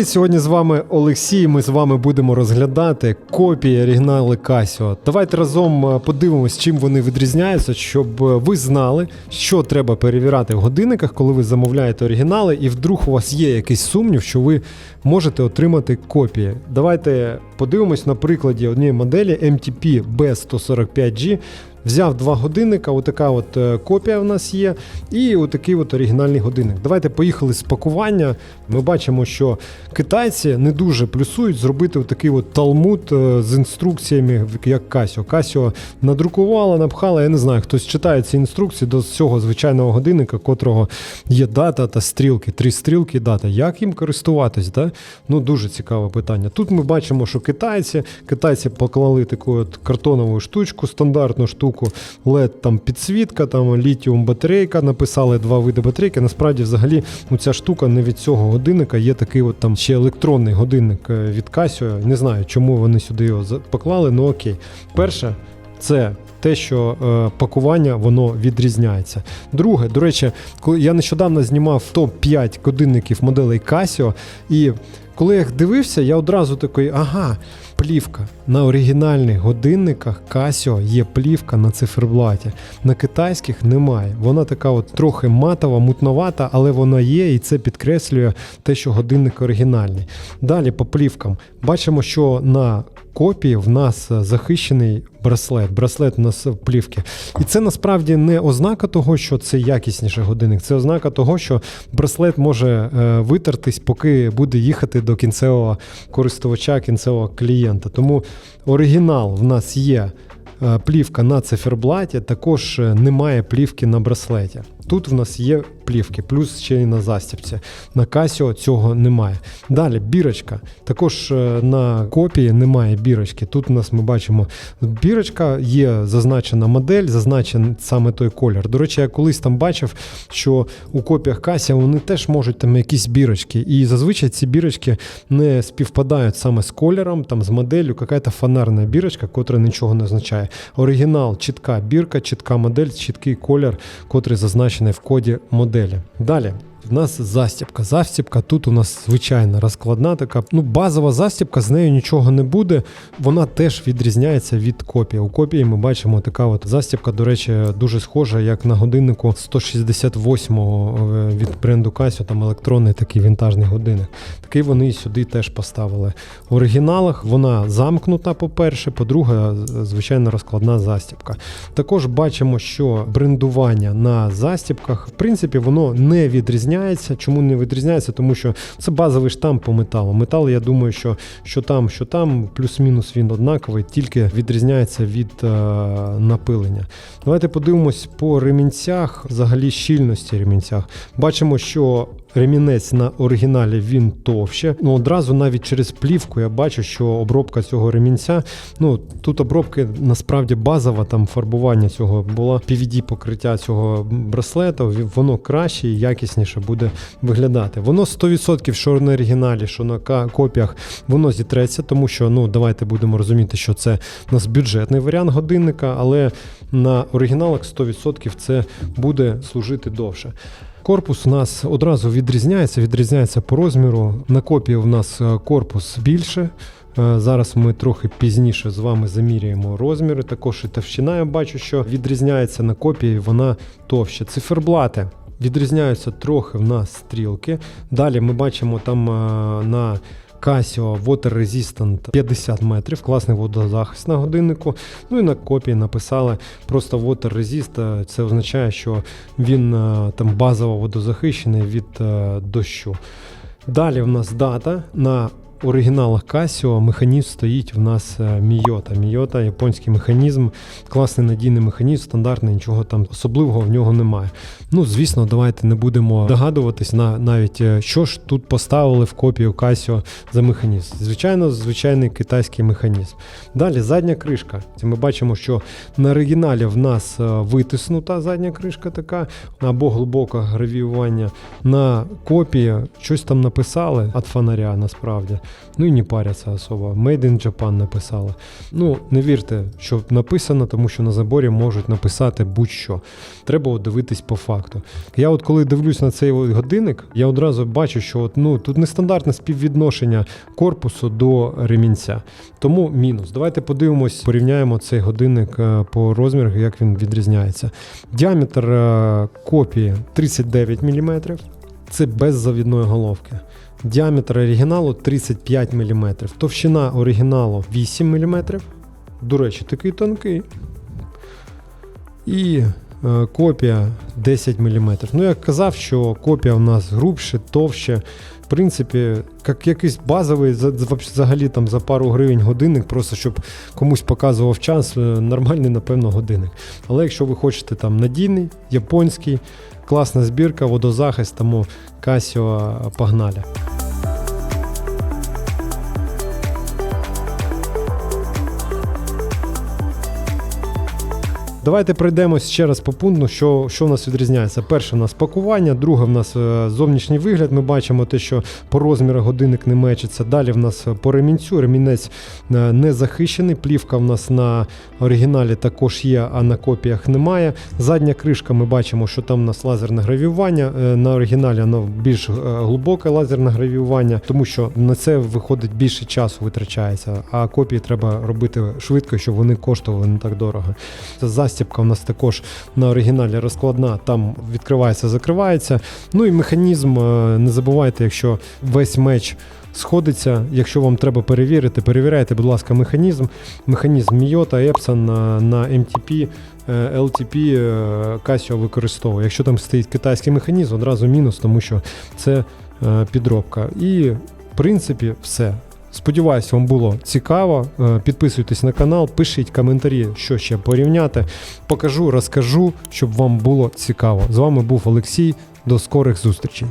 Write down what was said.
Привіт! Сьогодні з вами Олексій. Ми з вами будемо розглядати копії оригінали Casio. Давайте разом е, подивимось, чим вони відрізняються, щоб е, ви знали, що треба перевіряти в годинниках, коли ви замовляєте оригінали, і вдруг у вас є якийсь сумнів, що ви можете отримати копії. Давайте подивимось на прикладі однієї моделі MTP B145G. Взяв два годинника, отака от е, копія в нас є, і отакий от оригінальний годинник. Давайте поїхали з пакування. Ми бачимо, що китайці не дуже плюсують зробити отакий от талмуд е, з інструкціями, як Casio. Casio надрукувала, напхала. Я не знаю, хтось читає ці інструкції до цього звичайного годинника, котрого є дата та стрілки, три стрілки, дата. Як їм користуватись? Да? Ну дуже цікаве питання. Тут ми бачимо, що китайці, китайці поклали таку от картонову штучку, стандартну штуку, LED там підсвітка, там літіум батарейка, написали два види батарейки. Насправді, взагалі, ну, ця штука не від цього годинника. Є такий от там ще електронний годинник е, від Casio. Не знаю, чому вони сюди його поклали, ну окей. Перше, це те, що е, пакування воно відрізняється. Друге, до речі, коли я нещодавно знімав топ-5 годинників моделей Casio, і коли я їх дивився, я одразу такий, ага, плівка. На оригінальних годинниках Casio є плівка на циферблаті. На китайських немає. Вона така от трохи матова, мутновата, але вона є, і це підкреслює те, що годинник оригінальний. Далі по плівкам бачимо, що на копії в нас е, захищений браслет. Браслет у нас в плівки. І це насправді не ознака того, що це якісніший годинник. Це ознака того, що браслет може е, витертись, поки буде їхати до кінцевого користувача, кінцевого клієнта. Тому оригінал в нас є. е, Плівка на циферблаті, також немає плівки на браслеті. Тут в нас є плівки, плюс ще й на застібці. На Casio цього немає. Далі бірочка. Також е, на копії немає бірочки. Тут у нас ми бачимо бірочка, є зазначена модель, зазначений саме той колір. До речі, я колись там бачив, що у копіях Casio вони теж можуть там якісь бірочки. І зазвичай ці бірочки не співпадають саме з кольором, там з моделлю, якась фонарна бірочка, котра нічого не означає. Оригінал, чітка бірка, чітка модель, чіткий колір, котрий зазначений в коді моделі. Далі. В нас застібка. Застібка тут у нас звичайна розкладна така. Ну, базова застібка, з нею нічого не буде. Вона теж відрізняється від копії. У копії ми бачимо така от застібка, до речі, дуже схожа, як на годиннику 168-го е, від бренду Casio, там електронний такий вінтажний годинник. Такий вони сюди теж поставили. В оригіналах вона замкнута, по-перше, по-друге, звичайно, розкладна застібка. Також бачимо, що брендування на застібках, в принципі, воно не відрізняється. Чому не відрізняється? Тому що це базовий штамп по металу. Метал, я думаю, що, що там, що там, плюс-мінус він однаковий, тільки відрізняється від е, напилення. Давайте подивимось по ремінцях, взагалі щільності ремінцях. Бачимо, що ремінець на оригіналі він товще. Ну одразу навіть через плівку я бачу, що обробка цього ремінця. Ну тут обробка насправді базова, там фарбування цього було PVD покриття цього браслета. Воно краще і якісніше буде виглядати. Воно 100% що на оригіналі, що на копіях, воно зітреться, тому що ну давайте будемо розуміти, що це у нас бюджетний варіант годинника, але на оригіналах 100% це буде служити довше. Корпус у нас одразу відрізняється, відрізняється по розміру. На копії у нас е, корпус більше. Е, Зараз ми трохи пізніше з вами заміряємо розміри. Також і товщина я бачу, що відрізняється на копії, вона товща. Циферблати відрізняються трохи в нас стрілки. Далі ми бачимо там е, на Casio Water Resistant 50 метрів, класний водозахист на годиннику. Ну і на копії написали просто Water Resist. Це означає, що він е, там базово водозахищений від е, дощу. Далі в нас дата на оригіналах Casio механізм стоїть в нас е, Miyota. Miyota – японський механізм, класний надійний механізм, стандартний, нічого там особливого в нього немає. Ну, звісно, давайте не будемо догадуватись на навіть е, що ж тут поставили в копію Casio за механізм. Звичайно, звичайний китайський механізм. Далі задня кришка. Ми бачимо, що на оригіналі в нас е, витиснута задня кришка така, або глибоке гравіювання. На копії щось там написали від фонаря насправді. Ну і не паряться особо. Made in Japan написали. Ну, не вірте, що написано, тому що на заборі можуть написати будь-що. Треба от дивитись по факту. Я от коли дивлюсь на цей годинник, я одразу бачу, що от, ну, тут нестандартне співвідношення корпусу до ремінця. Тому мінус. Давайте подивимось, порівняємо цей годинник е, по розмірах, як він відрізняється. Діаметр е, копії 39 мм. Це без завідної головки. Діаметр оригіналу 35 мм. Товщина оригіналу 8 мм. До речі, такий тонкий. І копія 10 мм. Ну, я казав, що копія в нас грубше, товще. В принципі, як якийсь базовий, за- за- взагалі там за пару гривень годинник, просто щоб комусь показував час, е, нормальний, напевно, годинник. Але якщо ви хочете там надійний, японський, класна збірка, водозахист, тому Casio погнали. Давайте пройдемось ще раз по пункту, що, що в нас відрізняється. Перше, в нас пакування, друге, в нас е, зовнішній вигляд. Ми бачимо те, що по розміру годинник не мечиться. Далі в нас е, по ремінцю. Ремінець е, не захищений. Плівка в нас на оригіналі також є, а на копіях немає. Задня кришка, ми бачимо, що там у нас лазерне гравіювання. На оригіналі воно більш глибоке лазерне гравіювання, тому що на це виходить більше часу витрачається, а копії треба робити швидко, щоб вони коштували не так дорого. Це застібка у нас також на оригіналі розкладна, там відкривається, закривається. Ну і механізм, е, не забувайте, якщо весь меч сходиться, якщо вам треба перевірити, перевіряйте, будь ласка, механізм. Механізм Miyota, Epson на, на е, LTP е, Casio використовує. Якщо там стоїть китайський механізм, одразу мінус, тому що це е, підробка. І в принципі все. Сподіваюсь, вам було цікаво. Е, Підписуйтесь на канал, пишіть коментарі, що ще порівняти. Покажу, розкажу, щоб вам було цікаво. З вами був Олексій. До скорих зустрічей.